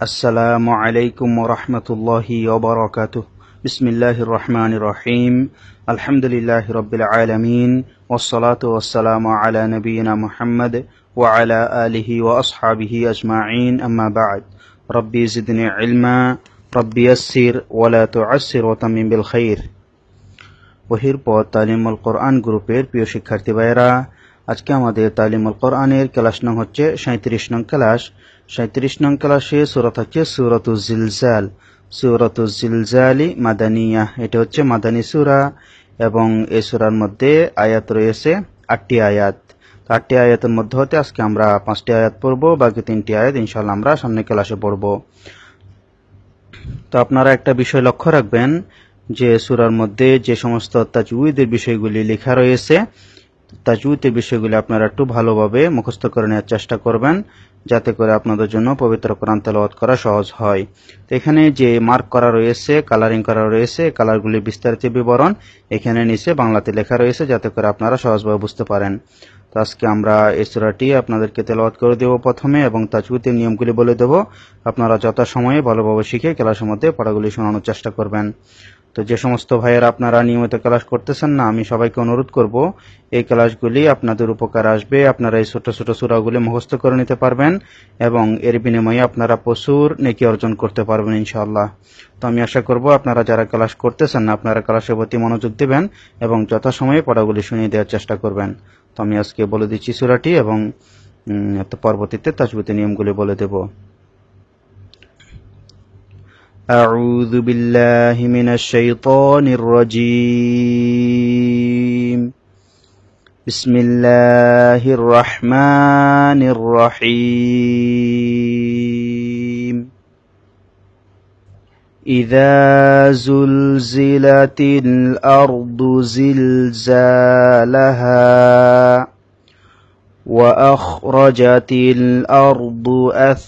السلام عليكم ورحمة الله وبركاته بسم الله الرحمن الرحيم الحمد لله رب العالمين والصلاة والسلام على نبينا محمد وعلى آله وأصحابه أجمعين أما بعد ربي زدني علما ربي يسر ولا تعسر وتمم بالخير ওহির পর তালিমুল কোরআন গ্রুপের প্রিয় শিক্ষার্থী ভাইয়েরা আজকে আমাদের তালিমুল কোরআনের ক্লাস নং হচ্ছে সাঁত্রিশ নং ক্লাস সাঁত্রিশ নং ক্লাসে সুরত হচ্ছে সুরত জিলজাল। সুরত জিলজালি মাদানিয়া, এটা হচ্ছে মাদানী সুরা এবং এই সুরার মধ্যে আয়াত রয়েছে আটটি আয়াত। আটটি আয়াতের মধ্যে হতে আজকে আমরা পাঁচটি আয়াত পড়ব, বাকি তিনটি আয়াত ইনশাল্লাহ আমরা সামনে ক্লাসে পড়ব। তো আপনারা একটা বিষয় লক্ষ্য রাখবেন যে সুরার মধ্যে যে সমস্ত তাজউদের বিষয়গুলি লেখা রয়েছে তাজউদের বিষয়গুলি আপনারা একটু ভালোভাবে মুখস্থ করে নেওয়ার চেষ্টা করবেন, যাতে করে আপনাদের জন্য পবিত্র কোরআন তেলাওয়াত করা সহজ হয়। তো এখানে যে মার্ক করা রয়েছে কালারিং করা রয়েছে কালারগুলি বিস্তারিত বিবরণ এখানে নিচে বাংলাতে লেখা রয়েছে, যাতে করে আপনারা সহজভাবে বুঝতে পারেন। তো আজকে আমরা এই সুরাটি আপনাদেরকে তেলাওয়াত করে দেব প্রথমে এবং তাজউদের নিয়মগুলি বলে দেব। আপনারা যথাসময়ে ভালোভাবে শিখে ক্লাসের মধ্যে পড়াগুলি শোনানোর চেষ্টা করবেন। তো যে সমস্ত ভাইয়েরা আপনারা নিয়মিত ক্লাস করতেছেন না, আমি সবাইকে অনুরোধ করব, এই ক্লাসগুলি আপনাদের উপকার আসবে, আপনারা এই ছোট ছোট সুরাগুলি মুখস্থ করে নিতে পারবেন এবং এর বিনিময়ে আপনারা প্রচুর নেকি অর্জন করতে পারবেন ইনশাআল্লাহ। তো আমি আশা করব আপনারা যারা ক্লাস করতেছেন না, আপনারা ক্লাসের প্রতি মনোযোগ দেবেন এবং যথাসময়ে পড়াগুলি শুনিয়ে দেওয়ার চেষ্টা করবেন। তো আমি আজকে বলে দিচ্ছি সুরাটি এবং পরবর্তীতে তাজবিতে নিয়মগুলি বলে দেবো। أعوذ بالله من الشيطان الرجيم. بسم الله الرحمن الرحيم. إذا زلزلت الأرض زلزالها وأخرجت الأرض أثقالها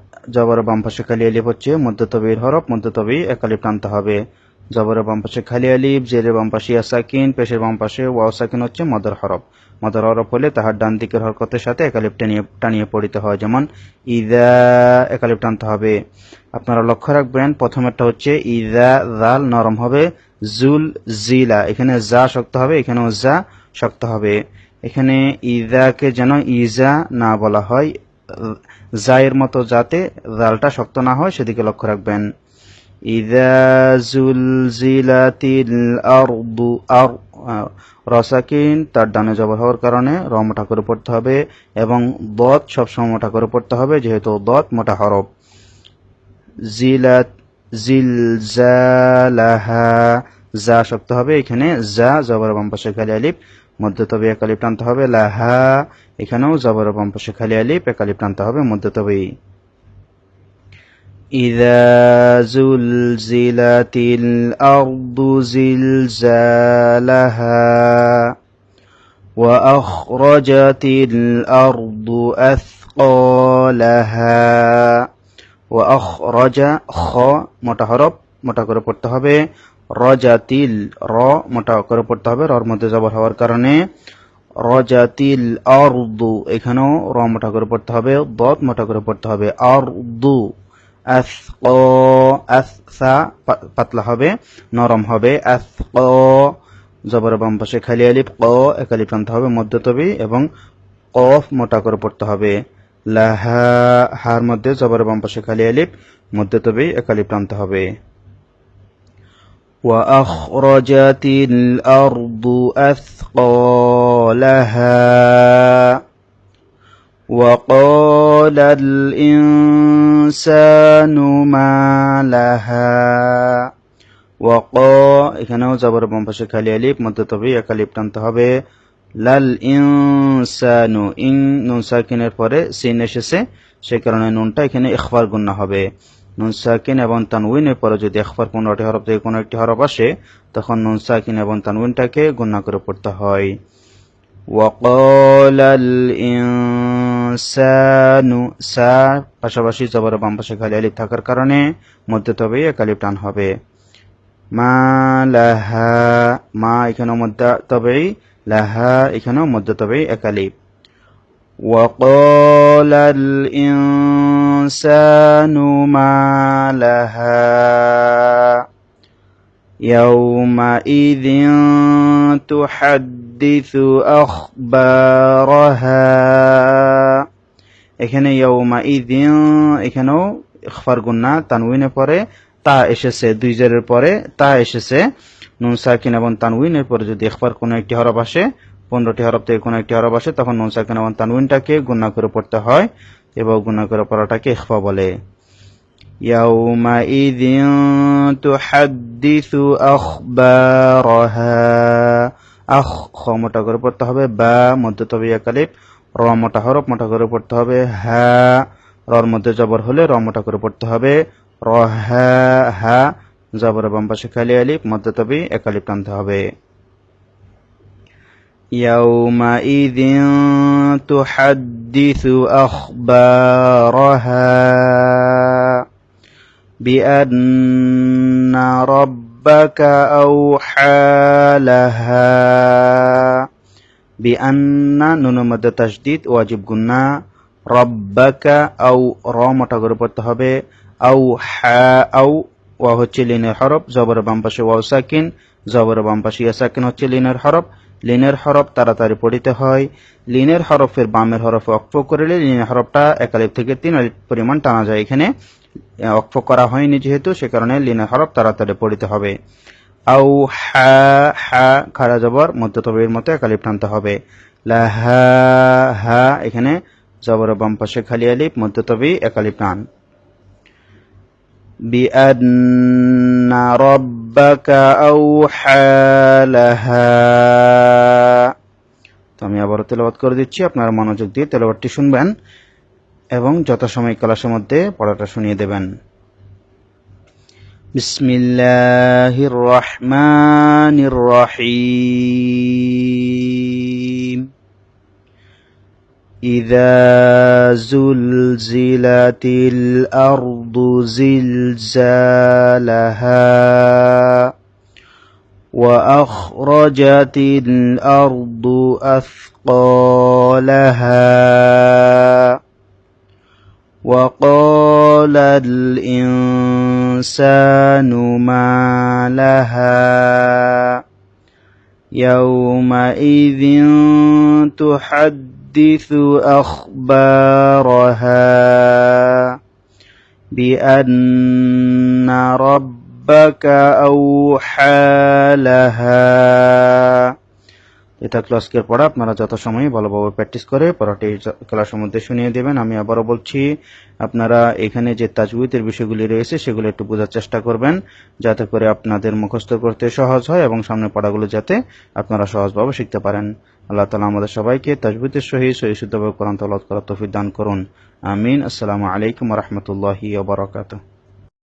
জবরের বাম পাশে খালি আলিফ হচ্ছে, মধ্যতবির হরফ, মধ্যতবি একালিপ টানতে হবে। জবরের বাম পাশে খালি আলিফ জেরের বাম পাশে পেশের বাম পাশে ওয়াও সাকিন হচ্ছে মদর হরফ। মদর হরফ হলে তাহার ডান দিকের হরকতের সাথে একালিপ টানিয়ে টানিয়ে পড়িতে হয়, যেমন ইদা একালিপ টানতে হবে। আপনারা লক্ষ্য রাখবেন, প্রথমেরটা হচ্ছে ইদা জাল নরম হবে, জুল জিলা, এখানে যা শক্ত হবে, এখানেও যা শক্ত হবে। এখানে ইদাকে যেন ইজা না বলা হয় জায়ের মতো যাতে জালটা শক্ত না হয়, সেদিকে লক্ষ্য রাখবেন। রসাকিন, তার ডানে জবর হওয়ার কারণে র মোটা করে পড়তে হবে এবং দত সবসময় মোটা করে পড়তে হবে, যেহেতু দত মোটা হরফ। জিলাত যা শক্ত হবে, এখানে যা জবর বাম পাশে খালি আলিফ, মধ্যে তবে একালিপ টানতে হবে, লাহা এখানেও জবর বাম পাশে খালি আলিফ একালিপ টানতে হবে মধ্যে তবে إذا زلزلت الأرض زلزالها وأخرجت الأرض أثقالها وأخرج خ متحرف মোটা করে পড়তে হবে রজাতিল র মোটা করে পড়তে হবে রর মধ্যে জবর হওয়ার কারণে রজাতিল অর্দু এখানেও র মোটা করে পড়তে হবে, দত মোটা করে পড়তে হবে অর্দু আসা পাতলা হবে, নরম হবে আস জবর বাম পাশে খালি আলিফ, ক একালিপ টানতে হবে, মধ্যতবি এবং কফ মোটা করে পড়তে হবে, লাহা, হার মধ্যে জবর বাম পাশে খালি আলিফ, মধ্যতবি একালিপ টানতে হবে। وأخرجت الأرض أثقالها وقال الإنسان ما لها وق এখানেও জবর বাম পাশে খালি আলিফ মধ্যে তবে এক আলিফ টানতে হবে লাল ইনসানু ইন নুন সাকিনের পরে সিন এসেছে সেই কারণে নুনটা এখানে ইখফার গুন্না হবে নুন সাকিন এবং তানউইনের পরে যদি একবার পনেরোটি হরফ থেকে কোনো একটি হরফ আসে তখন নুন সাকিন এবং তানউইনটাকে গুণা করে পড়তে হয় وقال الإنسان সা পাশাপাশি জবর বাম পাশে খালি আলিফ থাকার কারণে মধ্যে তবে এক আলিফ টান হবে মা লাহা মা এখানেও মধ্যে তবেই লাহা এখানেও মধ্যে তবেই এক আলিফ وقال الإنسان ما لها يومئذ تحدث أخبارها এখানে ইয়ৌমা ইদিন এখানেও ইখফার গুন্না তানউইনের পরে তা এসেছে দুই জেরের পরে তা এসেছে নুন সাকিন এবং তানউইনের পরে যদি ইখফার কোনো একটি হরফ আসে পনেরোটি হরফ থেকে কোনো একটি হরফ আসে তখন নুন সাকিন এবং তানউইনটাকে গুণা করে পড়তে হয় এবং গুণা করে পড়াটাকে ইখফা বলে يومئذ تحدث أخبارها আখ খ মোটা করে পড়তে হবে বা মধ্যে তবে একালিপ র মোটা হরফ মোটা করে পড়তে হবে হা রর মধ্যে জবর হলে র মোটা করে পড়তে হবে র হা হা জবর বাম পাশে খালি আলিফ মধ্যে তবে একালিপ টানতে হবে يومئذ تحدث أخبارها بأن ربك أوحى لها بأن নুন মধ্যে তাসদিদ ওয়াজিব গুন্না রব্বাকা আও র মোটা করে পড়তে হবে আও হা আও ওয়া হচ্ছে লিনের হরফ জবর বাম পাশে ওয়াও সাকিন জবর বাম পাশে ইয়া সাকিন হচ্ছে লিনের হরফ লিনের হরফ তাড়াতাড়ি পড়িতে হয়। লিনের হরফের বামের হরফ অক্ফ করলে লিনের হরফটা একালিপ থেকে তিন আলিপ পরিমাণ টানা যায়। এখানে অক্ফ করা হয়নি যেহেতু, সে কারণে লিনের হরফ তাড়াতাড়ি পড়িতে হবে। আউ হা হা, খারা জবর মধ্যতবির মতো একালিপ টানতে হবে। লাহা হা এখানে জবর বাম পাশে খালি আলিপ, মধ্যতবি একালিপ টান। বিআন্না রব ربك أوحى لها তো আমি আবারও তেলাবাদ করে দিচ্ছি আপনারা মনোযোগ দিয়ে তেলাবাদটি শুনবেন এবং যথাসময় ক্লাসের মধ্যে পড়াটা শুনিয়ে দেবেন بسم الله الرحمن الرحيم إذا زلزلت الأرض زلزالها وأخرجت الأرض أثقالها وقال الإنسان ما لها يومئذ تحدث أخبارها بأن ربك أوحى لها এটা ক্লাসকের পড়া আপনারা যথাসময়ে ভালোভাবে প্র্যাকটিস করে পড়াটি ক্লাসের মধ্যে শুনিয়ে দেবেন আমি আবারও বলছি আপনারা এখানে যে তাজউইদের বিষয়গুলি রয়েছে সেগুলো একটু বোঝার চেষ্টা করবেন যাতে করে আপনাদের মুখস্থ করতে সহজ হয় এবং সামনে পড়াগুলো যাতে আপনারা সহজভাবে শিখতে পারেন আল্লাহ তালা আমাদের সবাইকে তাজবিদের সহিত সহি শুদ্ধভাবে কোরআন তলাত করার তফিক দান করুন আমিন আসসালামু আলাইকুম রহমতুল্লাহি ওবরাকাতুহ